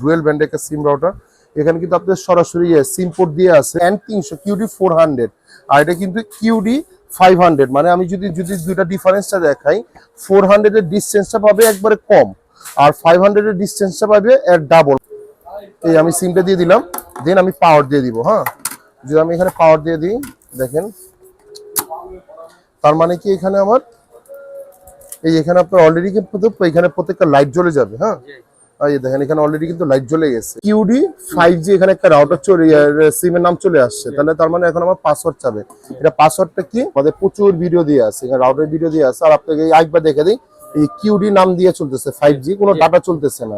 Dual band একটা সিম router এখানে কিন্তু আপনার সরাসরি সিম পোর্ট দিয়ে আছে। এন তিনশো কিউডি ফোর হান্ড্রেড আর এটা কিন্তু কিউডি ফাইভ হান্ড্রেড মানে আমি যদি যদি দুইটা ডিফারেন্সটা দেখাই ফোর হান্ড্রেডের ডিস্টেন্সটা পাবে একবারে কম। আর ফাইভ হান্ড্রেডের ডিস্টেন্সটা পাবে এর ডাবল এই আমি সিমটা দিয়ে দিলাম। দেন আমি পাওয়ার দিয়ে দিব হ্যাঁ? যদি আমি এখানে পাওয়ার দিয়ে দিই, দেখেন। তার মানে কি এখানে আমার, এই এখানে আপনার অলরেডি কিন্তু এখানে প্রত্যেকটা লাইট জ্বলে যাবে হ্যাঁ? এই দেখেন এখানে অলরেডি কিন্তু লাইট জ্বলে গেছে। কিউডি ফাইভ জি এখানে একটা রাউটার চলে সিমের নাম চলে আসছে। তাহলে তার মানে এখন আমার পাসওয়ার্ড চাবে। এটা পাসওয়ার্ডটা কি? আমাদের প্রচুর ভিডিও দিয়ে আছে এখানে রাউটার ভিডিও দিয়ে আছে। আর আপনাকে একবার দেখে দিই এই কিউডি নাম দিয়ে চলতেছে ফাইভ জি কোনো ডাটা চলতেছে না।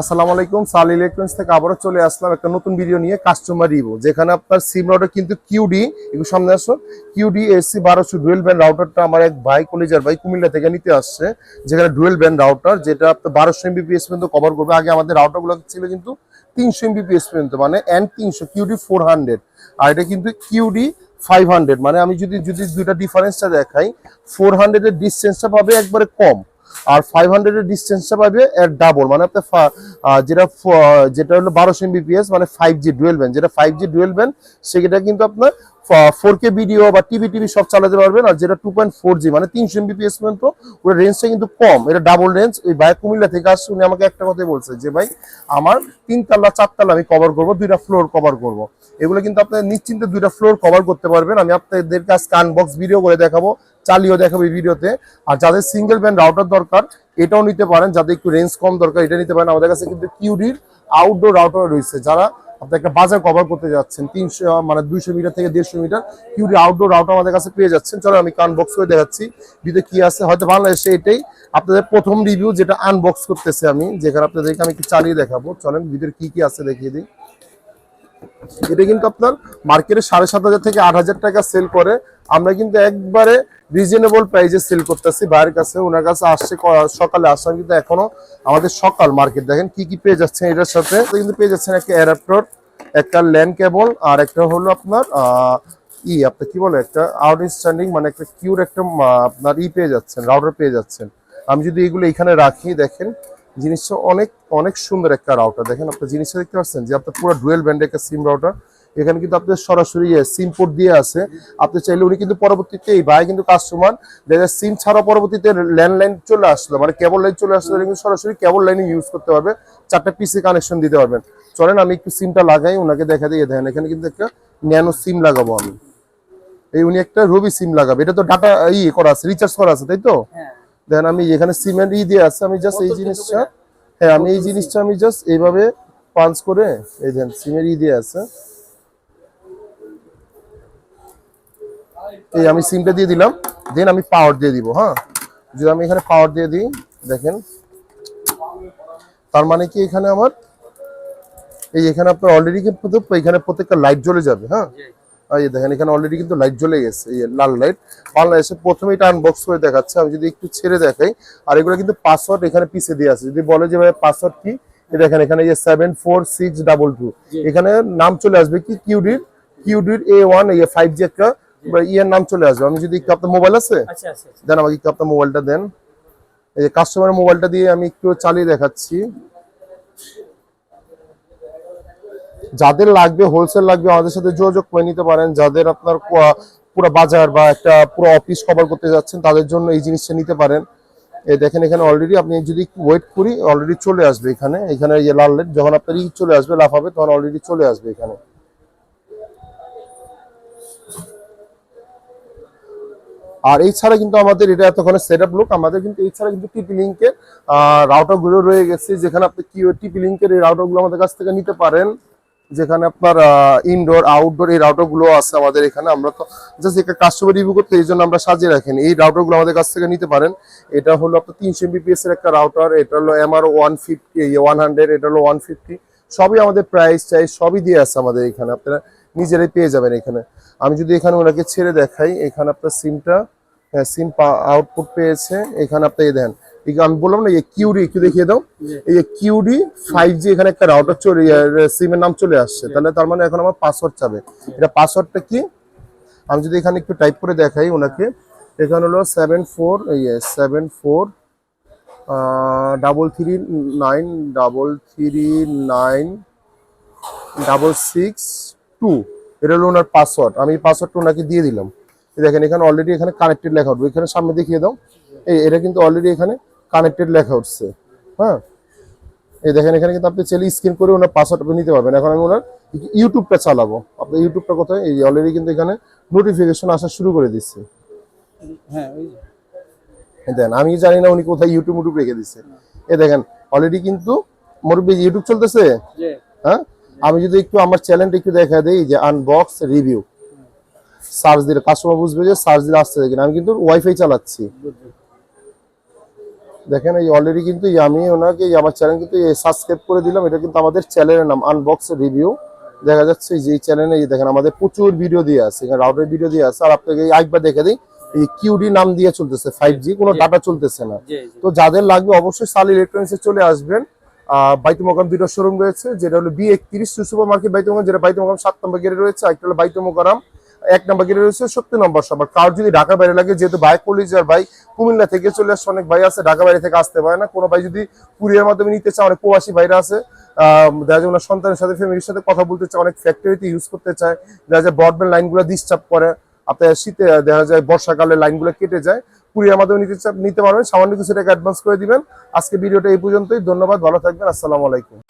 আসসালামু আলাইকুম, সাল ইলেকট্রনিক্স থেকে আবারও চলে আসলাম একটা নতুন ভিডিও নিয়ে কাস্টমার রিভিউ যেখানে আপনার সিম রাউটার কিন্তু কিউডি একটু সামনে আসো। কিউডি এসসি বারোশো ডুয়েল ব্যান্ড রাউটারটা আমার এক ভাই, কলেজার ভাই কুমিল্লা থেকে নিতে আসছে। যেখানে ডুয়েল ব্যান্ড রাউটার যেটা আপনার বারোশো এমবিপিএস পর্যন্ত কভার করবে। আগে আমাদের রাউটারগুলো ছিল কিন্তু তিনশো এমবিপিএস পর্যন্ত মানে এন তিনশো কিউডি ফোর হান্ড্রেড আর এটা কিন্তু কিউডি ফাইভ হান্ড্রেড মানে আমি যদি যদি দুইটা ডিফারেন্সটা দেখাই ফোর হান্ড্রেডের ডিস্টেন্সটা পাবে একবারে কম। আর ফাইভ হান্ড্রেডের ডিস্টেন্সটা পাবে এর ডাবল মানে আপনার যেটা যেটা হলো বারোশো এমবিপিএস মানে ফাইভ জি ডুয়েল ব্যান্ড যেটা ফাইভ জি ডুয়েল ব্যান্ড সেটা কিন্তু আপনার ফোর কে ভিডিও বা টিভি টিভি সব চালাতে পারবেন। আর যেটা টু পয়েন্ট ফোর জি মানে তিনশো এমবিপিএস পর্যন্ত ওর রেঞ্জটা কিন্তু কম। এটা ডাবল রেঞ্জ ওই ভাই কুমিল্লা থেকে আসছে, উনি আমাকে একটা কথাই বলছে যে, ভাই, আমার তিনতলা চারতলা আমি কভার করব, দুইটা ফ্লোর কভার করব। এগুলো কিন্তু আপনার নিশ্চিন্তে দুইটা ফ্লোর কভার করতে পারবেন। আমি আপনাদেরকে আজকে আনবক্স ভিডিও করে দেখাবো, চালিয়েও দেখাবো এই ভিডিওতে আর যাদের সিঙ্গেল ব্যান্ড রাউটার দরকার, এটাও নিতে পারেন। যাদের একটু রেঞ্জ কম দরকার, এটা নিতে পারেন। আমাদের কাছে কিন্তু কিউডির আউটডোর রাউটার রয়েছে। যারা আপনি একটা বাজার কভার করতে যাচ্ছেন, তিনশো মানে দুইশো মিটার থেকে দেড়শো মিটার কিউডি আউটডোর রাউটার আমাদের কাছে পেয়ে যাচ্ছেন। চলো আমি আনবক্স করে দেখাচ্ছি ভিতরে কি আছে। হয়তো বাংলাদেশে এটাই আপনাদের প্রথম রিভিউ যেটা আনবক্স করতেছে আমি, যেখানে আপনাদেরকে আমি একটু চালিয়ে দেখাবো। চলেন ভিতরে কি কি আছে দেখিয়ে দিই। এটা কিন্তু আপনার মার্কেটে সাড়ে সাত হাজার থেকে আট হাজার টাকা সেল করে। আমরা কিন্তু একবারে রিজনেবল প্রাইসে সেল করতেছি। বাইরের কাছে, ওনার কাছে আসছে সকালে আসলাম কিন্তু এখনও আমাদের সকাল মার্কেট দেখেন, কি কি পেয়ে যাচ্ছেন এটার সাথে। কিন্তু পেয়ে যাচ্ছেন একটা অ্যাডাপ্টর একটা ল্যান্ড কেবল আর একটা হলো আপনার ই আপনার কি বলে, একটা আউটস্ট্যান্ডিং মানে একটা কিউর একটা আপনার ই পেয়ে যাচ্ছেন রাউটার পেয়ে যাচ্ছেন। আমি যদি এগুলো এখানে রাখি, দেখেন, জিনিসটা অনেক অনেক সুন্দর একটা রাউটার দেখেন আপনার জিনিসটা দেখতে পাচ্ছেন যে আপনার পুরো ডুয়েল ব্যান্ডের একটা সিম রাউটার এখানে কিন্তু আপনার সরাসরি সিম পোর্ট দিয়ে আছে। আপনি চাইলে উনি কিন্তু পরবর্তীতে এই ভাই কিন্তু কাস্টমার দেখা সিম ছাড়া পরবর্তীতে ল্যান্ডলাইন চলে আসলো মানে কেবল লাইন চলে আসলো কিন্তু সরাসরি কেবল লাইনে ইউজ করতে পারবে চারটা পিসি কানেকশন দিতে পারবেন। চলেন আমি একটু সিমটা লাগাই ওনাকে দেখা দিয়ে দেখেন এখানে কিন্তু একটা ন্যানো সিম লাগাবো আমি। এই উনি একটা রবি সিম লাগাবে। এটা তো ডাটা ই করা আছে রিচার্জ করা আছে তাই তো? দেন আমি এখানে সিমেন্ট ই দিয়ে আছে আমি জাস্ট এই জিনিসটা হ্যাঁ আমি এই জিনিসটা আমি জাস্ট এইভাবে পাঞ্চ করে এই দেন সিমের ই দিয়ে আছে। এই আমি সিমটা দিয়ে দিলাম দেন আমি পাওয়ার দিয়ে দিব হ্যাঁ? যদি আমি এখানে পাওয়ার দিয়ে দিই দেখেন। তার মানে কি এখানে আমার এই এখানে আপনার অলরেডি কিন্তু এখানে প্রত্যেকটা লাইট জ্বলে যাবে হ্যাঁ? এই দেখেন এখানে অলরেডি কিন্তু লাইট জ্বলে গেছে এই লাল লাইট বাংলাদেশে প্রথমে এটা আনবক্স করে দেখাচ্ছে আমি যদি একটু ছেড়ে দেখাই আর এগুলো কিন্তু পাসওয়ার্ড এখানে পিছিয়ে দিয়ে আছে। যদি বলে যে ভাই পাসওয়ার্ড কি দেখেন এখানে যে seven four six double two এখানে নাম চলে আসবে কি কিউডির কিউডির এ ওয়ান এই ফাইভ জি একটা ইয়ের নাম চলে আসবে। আমি যদি একটু আপনার মোবাইল আছে আচ্ছা আচ্ছা আচ্ছা। দেন আমাকে একটু আপনার মোবাইলটা দেন। এই যে কাস্টমারের মোবাইলটা দিয়ে আমি একটু চালিয়ে দেখাচ্ছি। যাদের লাগবে হোলসেল লাগবে আমাদের সাথে যোগাযোগ করে নিতে পারেন। যাদের আপনার পুরো বাজার বা একটা পুরো অফিস কভার করতে যাচ্ছেন তাদের জন্য এই জিনিসটা নিতে পারেন। এই দেখেন এখানে অলরেডি আপনি যদি ওয়েট করি অলরেডি চলে আসবে এখানে। এখানে লাল লাইট যখন আপনার ই চলে আসবে লাফাবে তখন অলরেডি চলে আসবে এখানে। আর এছাড়া কিন্তু আমাদের এটা এতক্ষণে সেট আপ লুক আমাদের কিন্তু এছাড়া কিন্তু টিপি লিঙ্কের রাউটারগুলো রয়ে গেছে, যেখানে আপনি কি টিপি লিঙ্কের এই রাউটারগুলো আমাদের কাছ থেকে নিতে পারেন। যেখানে আপনার ইনডোর আউটডোর এই রাউটারগুলো আছে আমাদের এখানে। আমরা তো জাস্ট একটা কাস্টমার রিভিউ করতে এই জন্য আমরা সাজিয়ে রাখেন এই রাউটারগুলো আমাদের কাছ থেকে নিতে পারেন। এটা হলো আপনার তিনশো এমবিপিএস এর একটা রাউটার এটা হলো MR one fifty one hundred এটা হলো ওয়ান ফিফটি সবই আমাদের প্রাইস চাই সবই দিয়ে আছে আমাদের এখানে। আপনারা নিজেরাই পেয়ে যাবেন এখানে। আমি যদি এখানে ওনাকে ছেড়ে দেখাই, এখানে আপনার সিমটা সিম আউটপুট পেয়েছে। এখানে আপনি দেন আমি বললাম না এই কিউডি একটু দেখিয়ে দাও। এই কিউডি ফাইভ জি এখানে একটা রাউটার চলে সিমের নাম চলে আসছে। তাহলে তার মানে এখন আমার পাসওয়ার্ড চাবে। এটা পাসওয়ার্ডটা কি? আমি যদি এখানে একটু টাইপ করে দেখাই ওনাকে। এখানে হলো seven four seven four double three nine double three nine double six two এটা হলো ওনার পাসওয়ার্ড আমি পাসওয়ার্ডটা ওনাকে দিয়ে দিলাম। দেখেন এখানে অলরেডি এখানে কানেক্টেড লেখা উঠবে। এখানে সামনে দেখিয়ে দাও। এই এটা কিন্তু অলরেডি এখানে কানেক্টেড লেখা উঠছে। হ্যাঁ? এই দেখেন এখানে কিন্তু আপনি চাইলে স্ক্রিন করে ওনার পাসওয়ার্ড আপনি নিতে পারবেন। এখন আমি ওনার ইউটিউবটা চালাবো। আপনার ইউটিউবটা কোথায়? এই অলরেডি কিন্তু এখানে নোটিফিকেশন আসা শুরু করে দিচ্ছে। হ্যাঁ দেখেন আমি জানি না উনি কোথায় ইউটিউব ইউটিউব রেখে দিচ্ছে। এই দেখেন অলরেডি কিন্তু মুরব্বী ইউটিউব চলতেছে? হ্যাঁ? আমি যদি একটু আমার চ্যানেলটা একটু দেখা দিই যে আনবক্স রিভিউ সার্চ দিলে কাস্টমার বুঝবে যে সার্চ দিলে আসছে কিনা। আমি কিন্তু ওয়াইফাই চালাচ্ছি। দেখেন এই অলরেডি কিন্তু আমি ওনাকে আমার চ্যানেল কিন্তু সাবস্ক্রাইব করে দিলাম। এটা কিন্তু আমাদের চ্যানেলের নাম আনবক্স রিভিউ দেখা যাচ্ছে যে এই চ্যানেলে দেখেন আমাদের প্রচুর ভিডিও দিয়ে আছে এখানে রাউটের ভিডিও দিয়ে আছে। আর আপনাকে একবার দেখে দিই এই কিউডি নাম দিয়ে চলতেছে ফাইভ জি কোনো ডাটা চলতেছে না। তো যাদের লাগবে অবশ্যই সাল ইলেকট্রনিক্সে চলে আসবেন। আহ বাইতুল মোকাম দুটো শোরুম রয়েছে যেটা হলো বি একত্রিশ সুপার মার্কেট মোকাম যেটা মোকাম সাত নম্বর গেটে রয়েছে একটা হলো বাইতুল মোকারাম এক নম্বর গেটে রয়েছে, সত্তর নম্বর সব আর কার যদি ঢাকা বাইরে লাগে, যেহেতু ভাই কলিজার ভাই, কুমিল্লা থেকে চলে আসছে, অনেক ভাই আছে ঢাকা বাইরে থেকে আসতে পারে না। কোনো ভাই যদি কুরিয়ার মাধ্যমে নিতে চায়, অনেক প্রবাসী ভাইরা আছে দেখা যায় ওনার সন্তানের সাথে, ফ্যামিলির সাথে কথা বলতে চায়, অনেক ফ্যাক্টরিতে ইউজ করতে চায়। দেখা যায় ব্রডব্যান্ড লাইনগুলো ডিস্টার্ব করে। আপনার শীতে দেখা যায় বর্ষাকালে লাইনগুলো কেটে যায়। কুরিয়ার মাধ্যমে নিতে নিতে পারবেন। সামান্য কিছু টাকা অ্যাডভান্স করে দিবেন। আজকে ভিডিওটা এই পর্যন্তই। ধন্যবাদ, ভালো থাকবেন। আসসালামু আলাইকুম।